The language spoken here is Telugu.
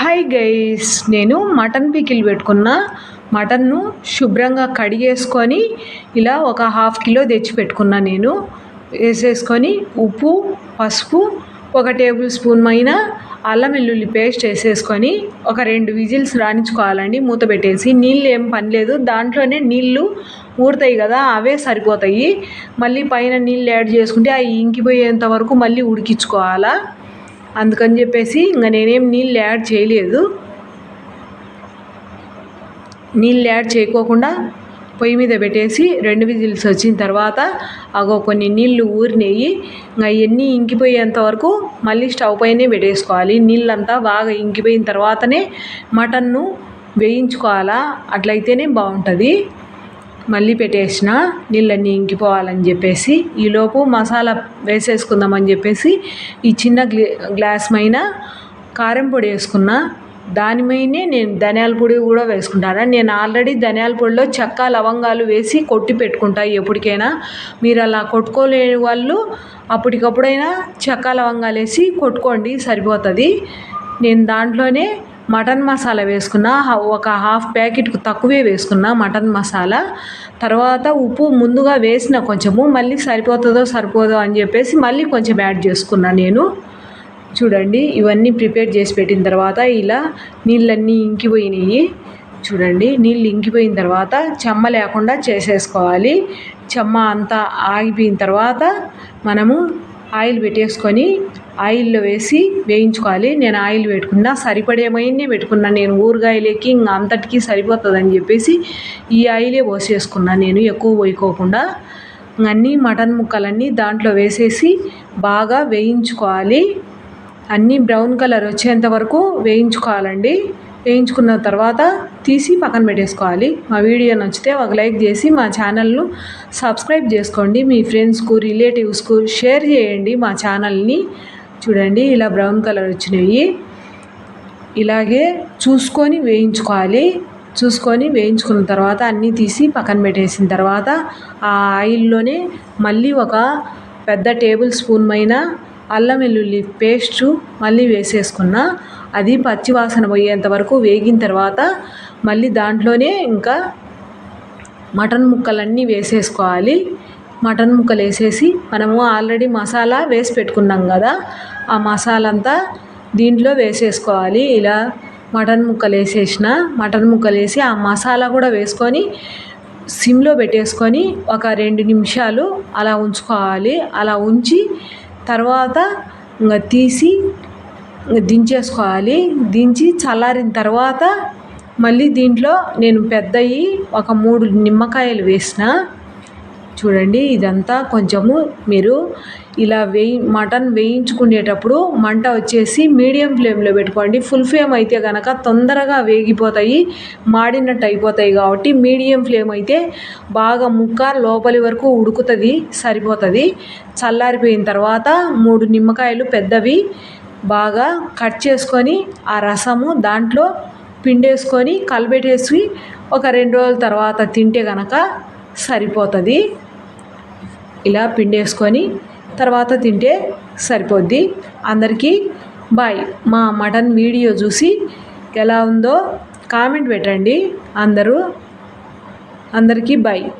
హాయ్ గైస్ నేను మటన్ పికిల్ పెట్టుకున్న. మటన్ను శుభ్రంగా కడిగేసుకొని ఇలా ఒక హాఫ్ కిలో తెచ్చి పెట్టుకున్నా నేను. వేసేసుకొని ఉప్పు పసుపు ఒక టేబుల్ స్పూన్ పైన అల్లం వెల్లుల్లి పేస్ట్ వేసేసుకొని ఒక రెండు విజిల్స్ రాణించుకోవాలండి. మూత పెట్టేసి నీళ్ళు ఏం పని లేదు. దాంట్లోనే నీళ్ళు ఊరుతాయి కదా అవే సరిపోతాయి. మళ్ళీ పైన నీళ్ళు యాడ్ చేసుకుంటే అవి ఇంకిపోయేంత వరకు మళ్ళీ ఉడికించుకోవాలా. అందుకని చెప్పేసి ఇంకా నేనేం నీళ్ళు యాడ్ చేయలేదు. నీళ్ళు యాడ్ చేయకోకుండా పొయ్యి మీద పెట్టేసి రెండు విజిల్స్ వచ్చిన తర్వాత అగో కొన్ని నీళ్ళు ఊరినేయి. ఇంకా అవన్నీ ఇంకిపోయేంత వరకు మళ్ళీ స్టవ్ పైనే పెట్టేసుకోవాలి. నీళ్ళంతా బాగా ఇంకిపోయిన తర్వాతనే మటన్ను వేయించుకోవాలా? అట్లయితేనే బాగుంటుంది మళ్ళీ పెట్టేసిన నీళ్ళన్నీ ఇంకిపోవాలని చెప్పేసి ఈలోపు మసాలా వేసేసుకుందామని చెప్పేసి ఈ చిన్న గ్లాస్ పైన కారం పొడి వేసుకున్న దానిమైనే నేను ధనియాల పొడి కూడా వేసుకుంటాను. నేను ఆల్రెడీ ధనియాల పొడిలో చెక్క లవంగాలు వేసి కొట్టి పెట్టుకుంటా ఎప్పటికైనా. మీరు అలా కొట్టుకోలేని వాళ్ళు అప్పటికప్పుడైనా చెక్క లవంగాలు వేసి కొట్టుకోండి సరిపోతుంది. నేను దాంట్లోనే మటన్ మసాలా వేసుకున్న ఒక హాఫ్ ప్యాకెట్కు తక్కువే వేసుకున్న మటన్ మసాలా. తర్వాత ఉప్పు ముందుగా వేసిన కొంచెము మళ్ళీ సరిపోతుందో సరిపోదో అని చెప్పేసి మళ్ళీ కొంచెం యాడ్ చేసుకున్నా నేను. చూడండి ఇవన్నీ ప్రిపేర్ చేసి పెట్టిన తర్వాత ఇలా నీళ్ళన్నీ ఇంకిపోయినాయి. చూడండి నీళ్ళు ఇంకిపోయిన తర్వాత చెమ్మ లేకుండా చేసేసుకోవాలి. చెమ్మ అంతా ఆగిపోయిన తర్వాత మనము ఆయిల్ పెట్టేసుకొని ఆయిల్లో వేసి వేయించుకోవాలి. నేను ఆయిల్ పెట్టుకున్నా సరిపడేమైంది పెట్టుకున్నా. నేను ఊరగాయలకి ఇంకా అంతటికీ సరిపోతుందని చెప్పేసి ఈ ఆయిలే పోసేసుకున్నా. నేను ఎక్కువ పోయికోకుండా అన్నీ మటన్ ముక్కలన్నీ దాంట్లో వేసేసి బాగా వేయించుకోవాలి. అన్నీ బ్రౌన్ కలర్ వచ్చేంత వరకు వేయించుకోవాలండి. వేయించుకున్న తర్వాత తీసి పక్కన పెట్టేసుకోవాలి. మా వీడియో నచ్చితే ఒక లైక్ చేసి మా ఛానల్ను సబ్స్క్రైబ్ చేసుకోండి. మీ ఫ్రెండ్స్కు రిలేటివ్స్కు షేర్ చేయండి మా ఛానల్ని. చూడండి ఇలా బ్రౌన్ కలర్ వచ్చినాయి. ఇలాగే చూసుకొని వేయించుకోవాలి. చూసుకొని వేయించుకున్న తర్వాత అన్నీ తీసి పక్కన పెట్టేసిన తర్వాత ఆ ఆయిల్లోనే మళ్ళీ ఒక పెద్ద టేబుల్ స్పూన్ పైన అల్లం వెల్లుల్లి పేస్టు మళ్ళీ వేసేసుకున్న అది పచ్చివాసన పోయేంత వరకు వేగిన తర్వాత మళ్ళీ దాంట్లోనే ఇంకా మటన్ ముక్కలన్నీ వేసేసుకోవాలి. మటన్ ముక్కలు వేసేసి మనము ఆల్రెడీ మసాలా వేసి పెట్టుకున్నాం కదా ఆ మసాలా అంతా దీంట్లో వేసేసుకోవాలి. ఇలా మటన్ ముక్కలు వేసేసిన మటన్ ముక్కలు వేసి ఆ మసాలా కూడా వేసుకొని సిమ్లో పెట్టేసుకొని ఒక రెండు నిమిషాలు అలా ఉంచుకోవాలి. అలా ఉంచి తర్వాత ఇంకా తీసి దించేసుకోవాలి. దించి చల్లారిన తర్వాత మళ్ళీ దీంట్లో నేను పెద్దవి ఒక మూడు నిమ్మకాయలు వేసిన. చూడండి ఇదంతా కొంచెము మీరు ఇలా వేయి మటన్ వేయించుకునేటప్పుడు మంట వచ్చేసి మీడియం ఫ్లేమ్లో పెట్టుకోండి. ఫుల్ ఫ్లేమ్ అయితే కనుక తొందరగా వేగిపోతాయి మాడినట్టు అయిపోతాయి కాబట్టి మీడియం ఫ్లేమ్ అయితే బాగా ముక్క లోపలి వరకు ఉడుకుతుంది సరిపోతుంది. చల్లారిపోయిన తర్వాత మూడు నిమ్మకాయలు పెద్దవి బాగా కట్ చేసుకొని ఆ రసము దాంట్లో పిండేసుకొని కలబెట్టేసి ఒక రెండు రోజుల తర్వాత తింటే కనుక సరిపోతుంది. ఇలా పిండేసుకొని తర్వాత తింటే సరిపోద్ది. అందరికీ బాయ్. మా మటన్ వీడియో చూసి ఎలా ఉందో కామెంట్ పెట్టండి. అందరూ అందరికీ బాయ్.